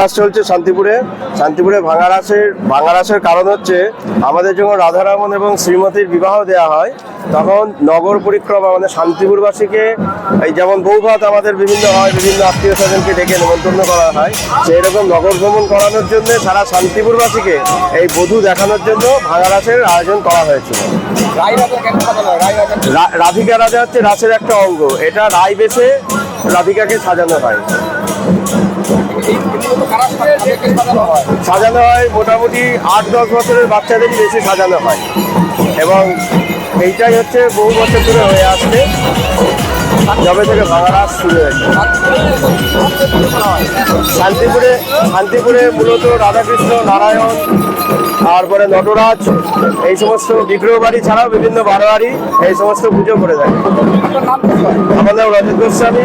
ভাঙারাস চলছে শান্তিপুরে। শান্তিপুরে ভাঙারাসের ভাঙারাসের কারণ হচ্ছে আমাদের যখন রাধারমন এবং শ্রীমতীর বিবাহ দেওয়া হয় তখন নগর পরিক্রমা মানে শান্তিপুরবাসীকে এই যেমন বৌভাত আমাদের বিভিন্ন হয় বিভিন্ন আত্মীয় স্বজনকে ডেকে নেমন্তন্ন করা হয় সেই রকম নগর ভ্রমণ করানোর জন্য সারা শান্তিপুরবাসীকে এই বধূ দেখানোর জন্য ভাঙারাসের আয়োজন করা হয়েছিল। রাধিকা রাজা হচ্ছে রাসের একটা অঙ্গ। এটা রায় বেছে রাধিকাকে সাজানো হয়। সাজানো হয় মোটামুটি আট দশ বছরের বাচ্চাদেরই বেশি সাজানো হয়। এবং এইটাই হচ্ছে বহু বছর ধরে হয়ে আসছে। যবে থেকে ভাঙারাস শুরু হয়েছে। শান্তিপুরে শান্তিপুরে মূলত রাধাকৃষ্ণ নারায়ণ তারপরে নটরাজ এই সমস্ত বিগ্রহ বাড়ি ছাড়াও বিভিন্ন বারোয়ারি এই সমস্ত পুজো করে থাকে। আমার নাম রজত গোস্বামী।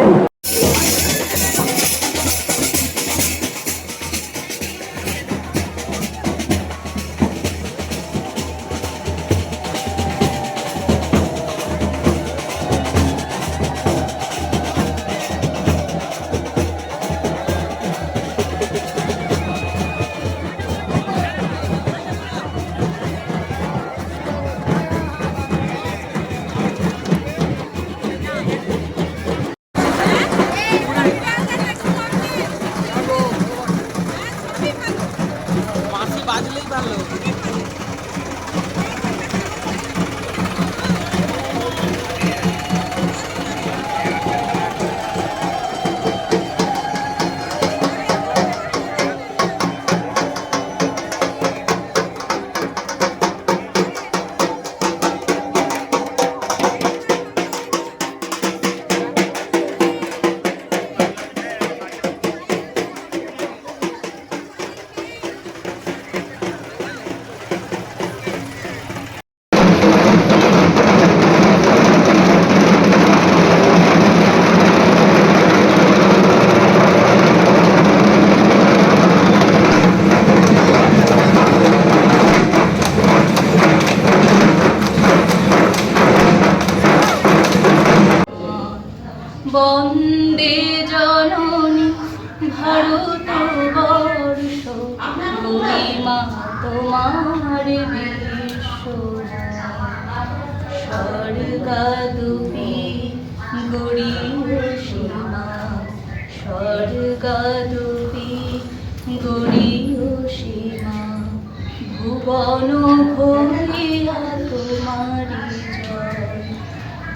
তোমার স্বর্গাদুপি গড়িয় সীমা স্বর্গাদুপি গড়িয় সীমা, ভুবন ভরিয়া তোমারি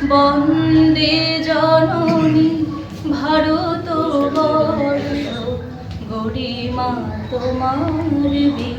বন্দে জননী ভারত বর্ষ গরিমা তোমার বিশ্বময়